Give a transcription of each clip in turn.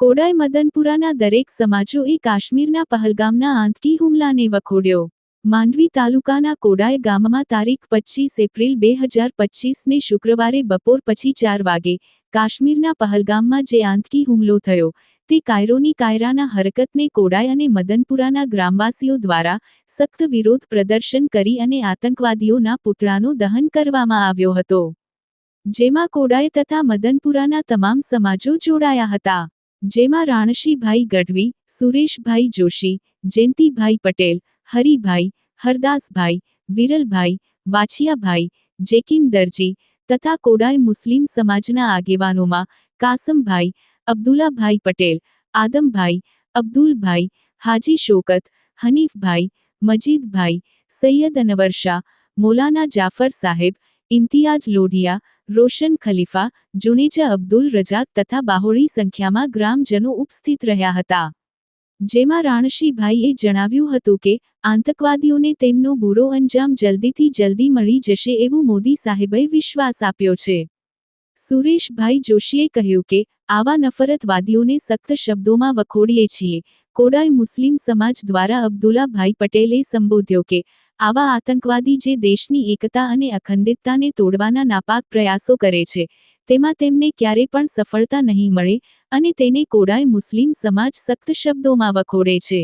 કોડાઈ મદનપુરાના દરેક સમાજોએ કાશ્મીરના પહલગામના આંતકી હુમલાને વખોડ્યો. માંડવી તાલુકાના કોડાઈ ગામમાં તારીખ પચ્ચીસ એપ્રિલ બે હજાર પચીસને શુક્રવારે બપોર પછી ચાર વાગે કાશ્મીરના પહલગામમાં જે આંતકી હુમલો થયો તે કાયરોની કાયરાના હરકતને કોડાઈ અને મદનપુરાના ગ્રામવાસીઓ દ્વારા સખ્ત વિરોધ પ્રદર્શન કરી અને આતંકવાદીઓના પુતળાનું દહન કરવામાં આવ્યો હતો. જેમાં કોડાઈ તથા મદનપુરાના તમામ સમાજો જોડાયા હતા. જેમાં રાણશીભાઈ ગઢવી, સુરેશભાઈ જોશી, જયંતિભાઈ પટેલ, હરિભાઈ, હરદાસભાઈ, વિરલભાઈ, વાછિયાભાઈ, જેકિન દરજી તથા કોડાઈ મુસ્લિમ સમાજના આગેવાનોમાં કાસમભાઈ અબ્દુલ્લાભાઈ પટેલ, આદમભાઈ, અબ્દુલભાઈ, હાજી શોકત, હનીફભાઈ, મજીદભાઈ, સૈયદ અનવર મોલાના જાફર સાહેબ ઇમ્તિયાજ લોઢિયા, રોશન ખલીફા, જુનેજા અબ્દુલ રજાક તથા બાહોળી સંખ્યામાં ગ્રામજનો ઉપસ્થિત રહ્યા હતા. જેમાં રાણશીભાઈએ જણાવ્યું હતું કે, આતંકવાદીઓને તેમનો બુરો અંજામ જલ્દીથી જલ્દી મળી જશે એવું મોદી સાહેબે વિશ્વાસ આપ્યો છે. સુરેશભાઈ જોશીએ કહ્યું કે આવા નફરતવાદીઓને સખ્ત શબ્દોમાં વખોડીએ છીએ. કોડાઈ મુસ્લિમ સમાજ દ્વારા અબ્દુલ્લાભાઈ પટેલે સંબોધ્યો કે, આવા આતંકવાદી જે દેશની એકતા અને અખંડિતતાને તોડવાના નાપાક પ્રયાસો કરે છે, તેમાં તેમને ક્યારે પણ સફળતા નહીં મળે અને તેને કોડાઈ મુસ્લિમ સમાજ સખ્ત શબ્દોમાં વખોડે છે.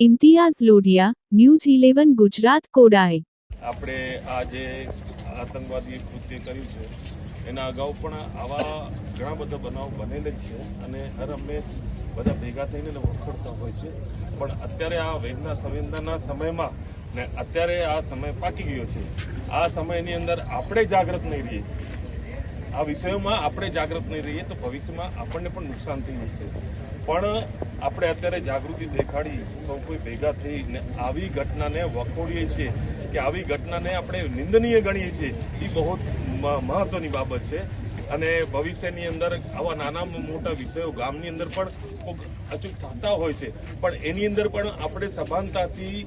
Imtiaz Lodhiya, News Eleven, Gujarat, Kodai. આપણે આ જે આતંકવાદી કૃત્ય કર્યું છે એના અગાઉ પણ આવા ઘણા બધા બનાવ બનેલ જ છે અને હર હંમેશ બધા ભેગા થઈને વખોડતા હોય છે. પણ અત્યારે આ વેદના સંવેદનાના સમયમાં ને અત્યારે આ સમય પાકી ગયો છે. આ સમયની અંદર આપણે જાગૃત નહીં રહીએ. આ વિષયોમાં આપણે જાગૃત નહીં રહીએ તો ભવિષ્યમાં આપણને પણ નુકસાન થઈ જશે પણ આપણે અત્યારે જાગૃતિ દેખાડી સૌ કોઈ ભેગા થઈને આવી ઘટનાને વખોડીએ છીએ કે આવી ઘટનાને આપણે નિંદનીય ગણીએ છીએ. એ બહુ મહત્વની બાબત છે. અને ભવિષ્યની અંદર આવા નાના મોટા વિષયો ગામની અંદર પણ કોક અચૂક થતા હોય છે. પણ એની અંદર પણ આપણે સભાનતાથી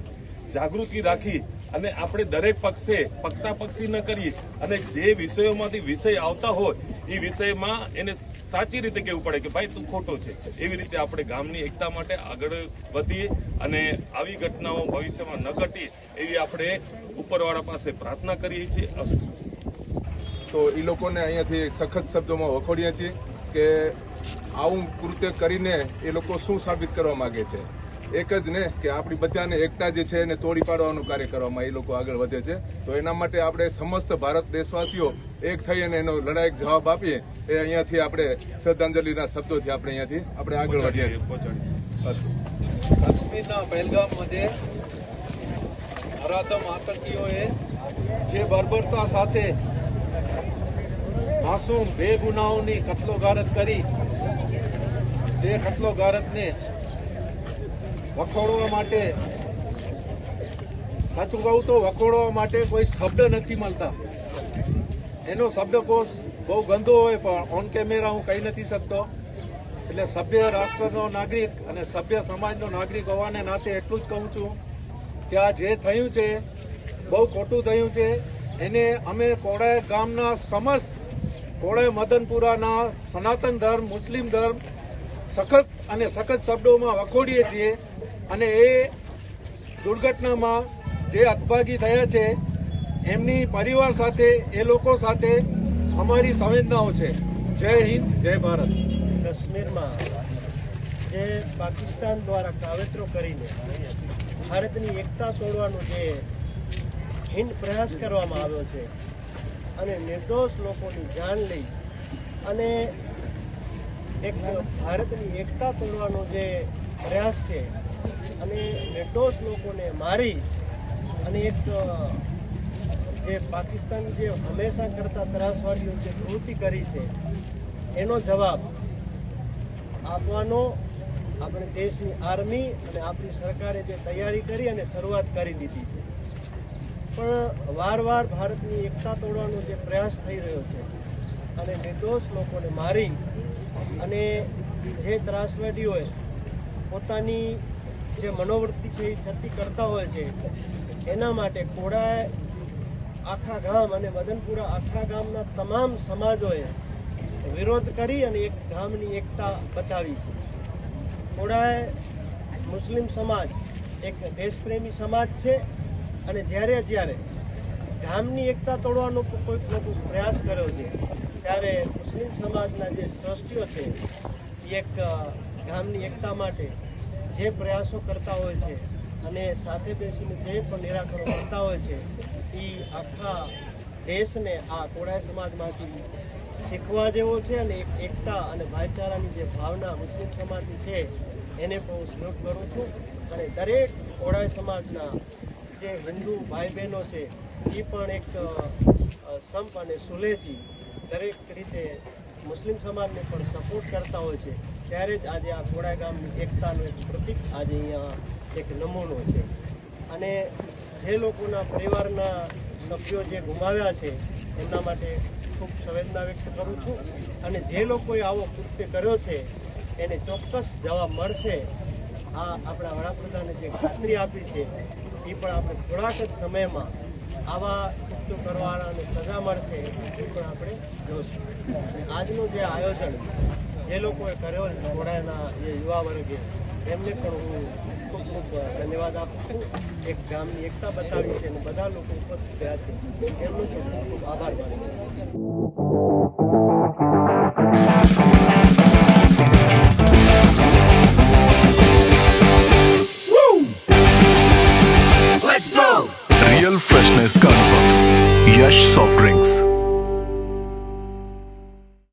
જાગૃતિ રાખી અને આપણે દરેક પક્ષે પક્ષાપક્ષી ન કરીએ અને જે વિષયોમાંથી વિષય આવતા હોય, એ વિષયમાં એને સાચી રીતે કહેવું પડે કે ભાઈ તું ખોટો છે. એવી રીતે આપણે ગામની એકતા માટે આગળ વધીએ અને આવી ઘટનાઓ ભવિષ્યમાં ન ઘટીએ એવી આપણે ઉપરવાળા પાસે પ્રાર્થના કરીએ છીએ. અસ્તુ. તો એ લોકોને અહીંયાથી સખત શબ્દોમાં વખોડીએ છીએ કે આવું કૃત્ય કરીને એ લોકો શું સાબિત કરવા માગે છે? એક જ ને કે આપણી બધાને એકતા જે છે એને તોડી પાડવાનું કાર્ય કરવામાં એ લોકો આગળ વધે છે. તો એના માટે આપણે સમસ્ત ભારત દેશવાસીઓ એક થઈ અને એનો લડાયક જવાબ આપીએ એ અહીંયાથી આપણે શ્રદ્ધાંજલિના શબ્દોથી આપણે અહીંયાથી આપણે આગળ વધીએ. પહોંચાડીએ. કાશ્મીરના પહેલગામमध्ये હરાતમ આતંકીઓએ જે બર્બરતા સાથે માસૂમ બેગુનાઓની ગારત કરી. તે કત્લોગારતને વખોડવા માટે સાચું કહું તો વખોડવા માટે કોઈ શબ્દ નથી મળતા. એનો શબ્દકોશ બહુ ગંદો હોય પણ ઓન કેમેરા હું કહી નથી શકતો. એટલે સભ્ય રાષ્ટ્રનો નાગરિક અને સભ્ય સમાજનો નાગરિક હોવાને નાતે એટલું જ કહું છું કે આ જે થયું છે, બહુ ખોટું થયું છે, એને અમે કોડાય ગામના સમસ્ત કોડાય મદનપુરાના સનાતન ધર્મ, મુસ્લિમ ધર્મ સખત અને સખત શબ્દોમાં વખોડીએ છીએ અને એ દુર્ઘટનામાં જે અતભાગી થયા છે, એમની પરિવાર સાથે, એ લોકો સાથે અમારી સંવેદનાઓ છે. જય હિન્દ, જય ભારત. કાશ્મીરમાં જે પાકિસ્તાન દ્વારા કાવેત્રો કરીને ભારતની એકતા તોડવાનો જે હિન્દ પ્રયાસ કરવામાં આવ્યો છે અને નિર્દોષ લોકોની જાન લઈ અને એક ભારતની એકતા તોડવાનો જે પ્રયાસ છે, અને નિર્દોષ લોકોને મારી અને એક જે પાકિસ્તાન જે હંમેશા કરતા ત્રાસવાદીઓ જે કૃતિ કરી છે, એનો જવાબ આપવાનો આપણે દેશની આર્મી અને આપણી સરકારે જે તૈયારી કરી અને શરૂઆત કરી દીધી છે. પણ વાર વાર ભારતની એકતા તોડવાનો જે પ્રયાસ થઈ રહ્યો છે અને નિર્દોષ લોકોને મારી અને જે ત્રાસવાદીઓએ પોતાની જે મનોવૃત્તિ છે એ છતી કરતા હોય છે, એના માટે કોડાએ આખા ગામ અને મદનપુરા આખા ગામના તમામ સમાજોએ વિરોધ કરી અને એક ગામની એકતા બતાવી છે. કોડાએ મુસ્લિમ સમાજ, એક દેશપ્રેમી સમાજ છે અને જ્યારે જ્યારે ગામની એકતા તોડવાનો કો- કોઈક લોકો પ્રયાસ કર્યો છે, ત્યારે મુસ્લિમ સમાજના જે શ્રષ્ટિઓ છે એક ગામની એકતા માટે જે પ્રયાસો કરતા હોય છે અને સાથે બેસીને જે પણ નિરાકરણ કરતા હોય છે એ આખા દેશને આ કોળાય સમાજમાંથી શીખવા જેવો છે અને એક એકતા અને ભાઈચારાની જે ભાવના મુસ્લિમ સમાજની છે, એને પણ હું સહયોગ કરું છું. અને દરેક કોળાય સમાજના જે હિન્દુ ભાઈ બહેનો છે એ પણ એક સંપ અને સુલેજી દરેક રીતે મુસ્લિમ સમાજને પણ સપોર્ટ કરતા હોય છે. ત્યારે જ આજે આ કોડાય ગામની એકતાનું એક પ્રતિક આજે અહીંયા એક નમૂનો છે. અને જે લોકોના પરિવારના સભ્યો જે ગુમાવ્યા છે, એમના માટે ખૂબ સંવેદના વ્યક્ત કરું છું. અને જે લોકોએ આવો કૃત્ય કર્યો છે, એને ચોક્કસ જવાબ મળશે. આ આપણા વડાપ્રધાને જે ખાતરી આપી છે એ પણ આપણે થોડાક જ સમયમાં આવા કૃત્યો કરવાને સજા મળશે એ પણ આપણે જોશું. આજનું જે આયોજન જે લોકોએ કર્યો ઘોડાના જે યુવા વર્ગે, એમને પણ હું ખૂબ ખૂબ ધન્યવાદ આપું છું. એક ગામની એકતા બતાવી છે અને બધા લોકો ઉપસ્થિત રહ્યા છે. એમનો પણ ખૂબ ખૂબ આભાર માનું છું. fresh soft drinks.